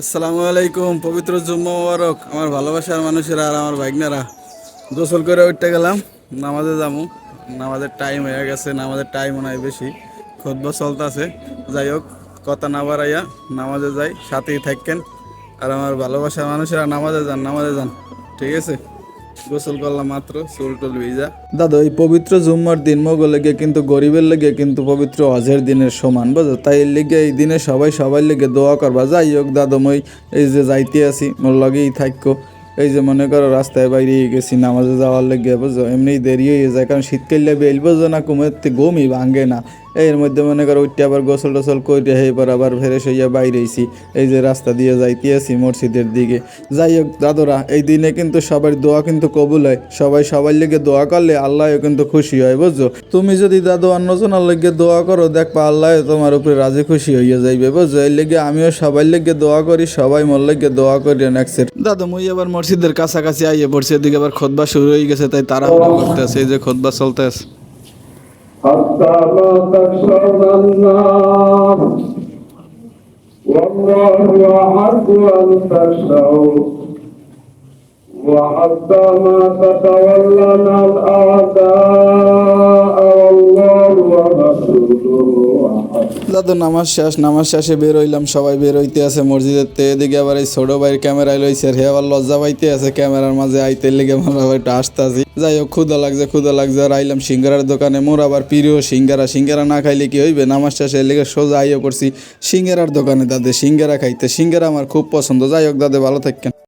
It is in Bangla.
আসসালামু আলাইকুম, পবিত্র জুম্মা মোবারক। আমার ভালোবাসার মানুষেরা আর আমার ভাইগনারা। গোসল করে উঠতে গেলাম, নামাজে যাব। নামাজের টাইম হয়ে গেছে, নামাজের টাইম নাই বেশি। খুদ্া চলতেছে। যাই হোক, কথা না বাড়াইয়া নামাজে যাই, সাথেই থাকেন। আর আমার ভালোবাসার মানুষেরা নামাজে যান নামাজে যান। ঠিক আছে? গোসল করলাম মাত্র, চুল টুল ভিজা। দাদা, এই পবিত্র জুম্মার দিন মগো লেগে কিন্তু গরিবের লেগে কিন্তু পবিত্র হজের দিনের সমান বুঝো তাই লেগে এই দিনে সবাই সবাই লেগে দোয়া করবা। যাই হোক দাদা মই এই যে যাইতে আছি, মোর লগেই থাকো। এই যে মনে করো রাস্তায় বাইরে গেছি, নামাজে যাওয়ার লেগে বুঝো এমনি দেরি হয়ে যায়, কারণ শীতকালে বেল বুঝো না, কুমের গমই ভাঙে না। এর মধ্যে মনে করো উঠতে আবার গোসল টোসল করে পর আবার ফেরেস হইয়া বাইরেছি এই যে রাস্তা দিয়ে যাইতে আছি মসজিদের দিকে। যাই হোক, দাদরা, এই দিনে কিন্তু সবার দোয়া কিন্তু কবুল হয়। সবাই সবার লেগে দোয়া করলে আল্লাহও কিন্তু খুশি হয়, বুঝছ? তুমি যদি দাদু অন্যজনের লেগে দোয়া করো, দেখবা আল্লাহ তোমার উপরে রাজি খুশি হইয়া যাইবে, বুঝছ? এই লেগে আমিও সবার লেগে দোয়া করি, সবাই মোর লেগে দোয়া করি নেক্সট দাদু, মুই আবার মসজিদের কাছাকাছি আইয়ে পড়ছে, এদিকে আবার খোদবা শুরু হয়ে গেছে, তাই তারা করতে আছে এই যে খোদবা চলতে আছে حتى ما تكشف النار والله أحق أن تخشوا وحتى ما تتولنا الأعداء দাদা তো নামাজ শেষ, নামাজ শেষে বের হইলাম, সবাই বের হইতে আছে মসজিদের তে। এদিকে আবার এই ছোট ভাইয়ের ক্যামেরায় লইছে হে আবার লজ্জা পাইতে আছে ক্যামেরার মাঝে, আইতে লেগে আমার আবার একটু আসতেছি যাই হোক ক্ষুদা লাগছে ক্ষুদা লাগছে, আর আইলাম সিঙ্গারার দোকানে। মোর আবার প্রিয় সিঙ্গারা সিঙ্গারা না খাইলে কি হইবে? নামাজ শেষে লেগে সোজা আইও করছি সিঙ্গারার দোকানে, দাদা, সিঙ্গারা খাইতে। সিঙ্গারা আমার খুব পছন্দ। যাই হোক, দাদা, ভালো থাকেন